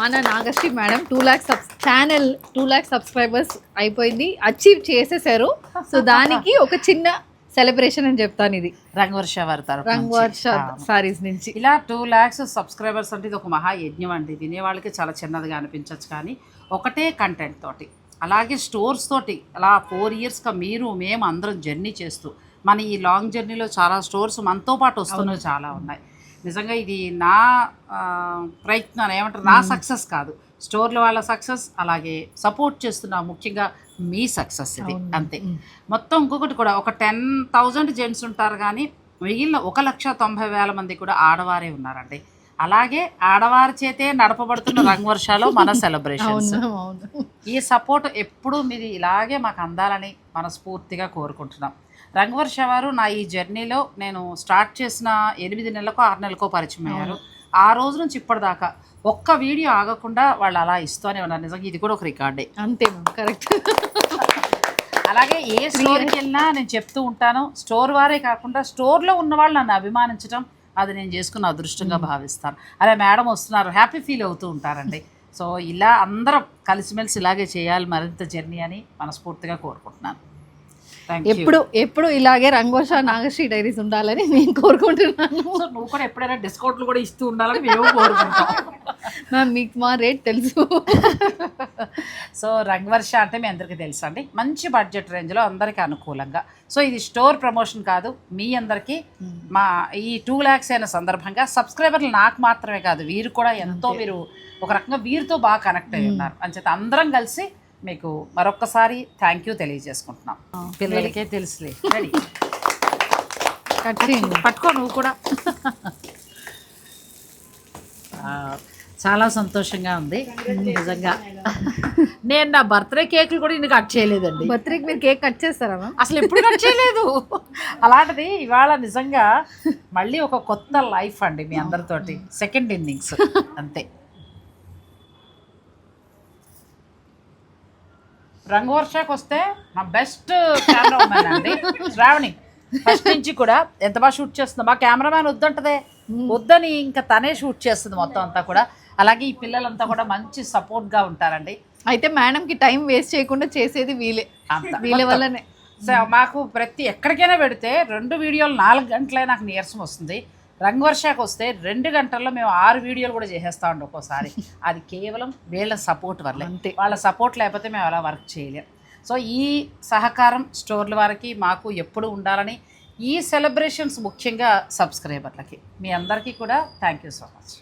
మన Nagasri madam two lakhs sub channel two lakhs subscribers అయిపోయింది. Achieve చేసేసారు. So దానికి ఒక చిన్న సెలబ్రేషన్ అని చెప్తాను ఇది. రంగవర్ష వారి తరపు రంగ్ నుంచి. వర్ష అవును. సారీస్ నుంచి. ఇలా టూ ల్యాక్స్ సబ్స్క్రైబర్స్ అంటే ఇది ఒక మహా యజ్ఞం అండి. వినే వాళ్ళకి చాలా చిన్నదిగా అనిపించవచ్చు కానీ ఒకటే కంటెంట్ తోటి అలాగే స్టోర్స్ తోటి అలా ఫోర్ ఇయర్స్గా మీరు మేము అందరం జర్నీ చేస్తూ మన ఈ లాంగ్ జర్నీలో చాలా స్టోర్స్ మనతో పాటు వస్తున్నవి చాలా ఉన్నాయి. నిజంగా ఇది నా ఆ, ప్రయత్నం ఏమంటారు? నా సక్సెస్ కాదు. స్టోర్ల వాళ్ళ సక్సెస్ అలాగే సపోర్ట్ చేస్తున్న ముఖ్యంగా మీ సక్సెస్ ఇది. అంతే. మొత్తం ఇంకొకటి కూడా ఒక టెన్ థౌజండ్ జెంట్స్ ఉంటారు కానీ మిగిలిన ఒక లక్ష తొంభై వేల మంది కూడా ఆడవారే ఉన్నారండి. అలాగే ఆడవారి చేతే నడపబడుతున్న రంగవర్షాలో మన సెలబ్రేషన్స్ ఈ సపోర్ట్ ఎప్పుడూ మీది ఇలాగే మాకు అందాలని మనస్ఫూర్తిగా కోరుకుంటున్నాం. రంగవర్ష వారు నా ఈ జర్నీలో నేను స్టార్ట్ చేసిన ఎనిమిది నెలలకో ఆరు నెలలకో పరిచయం అయ్యారు. ఆ రోజు నుంచి ఇప్పటిదాకా ఒక్క వీడియో ఆగకుండా వాళ్ళు అలా ఇస్తూనే ఉన్నారు నిజంగా ఇది కూడా ఒక రికార్డే. అంతే కరెక్ట్ అలాగే ఏ స్టోర్కి వెళ్ళినా నేను చెప్తూ ఉంటాను. స్టోర్ వారే కాకుండా స్టోర్లో ఉన్న వాళ్ళు నన్ను అభిమానించడం అది నేను చేసుకున్న అదృష్టంగా భావిస్తాను. అలా మేడం వస్తున్నారు. హ్యాపీ ఫీల్ అవుతూ ఉంటారండి. సో ఇలా అందరం కలిసిమెలిసి ఇలాగే చేయాలి మరింత జర్నీ అని మనస్ఫూర్తిగా కోరుకుంటున్నాను. ఎప్పుడు ఎప్పుడు ఇలాగే రంగోష నాగశ్రీ డైరీస్ ఉండాలని నేను కోరుకుంటున్నాను. సో నువ్వు కూడా ఎప్పుడైనా డిస్కౌంట్లు కూడా ఇస్తూ ఉండాలని మేము కోరుకుంటాం. మ్యామ్ మీకు మా రేట్ తెలుసు. సో రంగవర్ష అంటే మీ అందరికీ తెలుసు అండి? మంచి బడ్జెట్ రేంజ్లో అందరికీ అనుకూలంగా. సో ఇది స్టోర్ ప్రమోషన్ కాదు మీ అందరికీ మా ఈ టూ ల్యాక్స్ అయిన సందర్భంగా సబ్స్క్రైబర్లు నాకు మాత్రమే కాదు వీరు కూడా ఎంతో మీరు ఒక రకంగా వీరితో బాగా కనెక్ట్ అయి ఉన్నారు. అంచేత అందరం కలిసి మీకు మరొక్కసారి థ్యాంక్ యూ తెలియజేసుకుంటున్నాం. పిల్లలకే తెలుసులే. పట్టుకో నువ్వు కూడా. చాలా సంతోషంగా ఉంది. నిజంగా. నేను నా బర్త్డే కేకులు కూడా ఇన్ని కట్ చేయలేదండి. బర్త్డేకి మీరు కేక్ కట్ చేస్తారా అసలు ఎప్పుడు కట్ చేయలేదు. అలాంటిది ఇవాళ నిజంగా మళ్ళీ ఒక కొత్త లైఫ్ అండి మీ అందరితోటి. సెకండ్ ఇన్నింగ్స్ అంతే. రంగవర్షకు వస్తే నా బెస్ట్ కెమెరా అండి. శ్రావణి. ఫస్ట్ నుంచి కూడా ఎంత బాగా షూట్ చేస్తుందో. మా కెమెరామ్యాన్ వద్దంటదే. వద్దని ఇంకా తనే షూట్ చేస్తుంది మొత్తం అంతా కూడా. అలాగే ఈ పిల్లలంతా కూడా మంచి సపోర్ట్గా ఉంటారండి. అయితే మేడంకి టైం వేస్ట్ చేయకుండా చేసేది వీలే అంత వీళ్ళ. వల్లనే. సో మాకు ప్రతి ఎక్కడికైనా పెడితే రెండు వీడియోలు నాలుగు గంటలే నాకు నీరసం వస్తుంది. రంగవర్షాకు వస్తే రెండు గంటల్లో మేము ఆరు వీడియోలు కూడా చేసేస్తా ఉండే ఒక్కోసారి. అది కేవలం వీళ్ళ సపోర్ట్ వల్లే. అంతే. వాళ్ళ సపోర్ట్ లేకపోతే మేము అలా వర్క్ చేయలేం. సో ఈ సహకారం స్టోర్ల వారికి మాకు ఎప్పుడు ఉండాలని ఈ సెలబ్రేషన్స్ ముఖ్యంగా సబ్స్క్రైబర్లకి మీ అందరికీ కూడా థ్యాంక్ యూ సో మచ్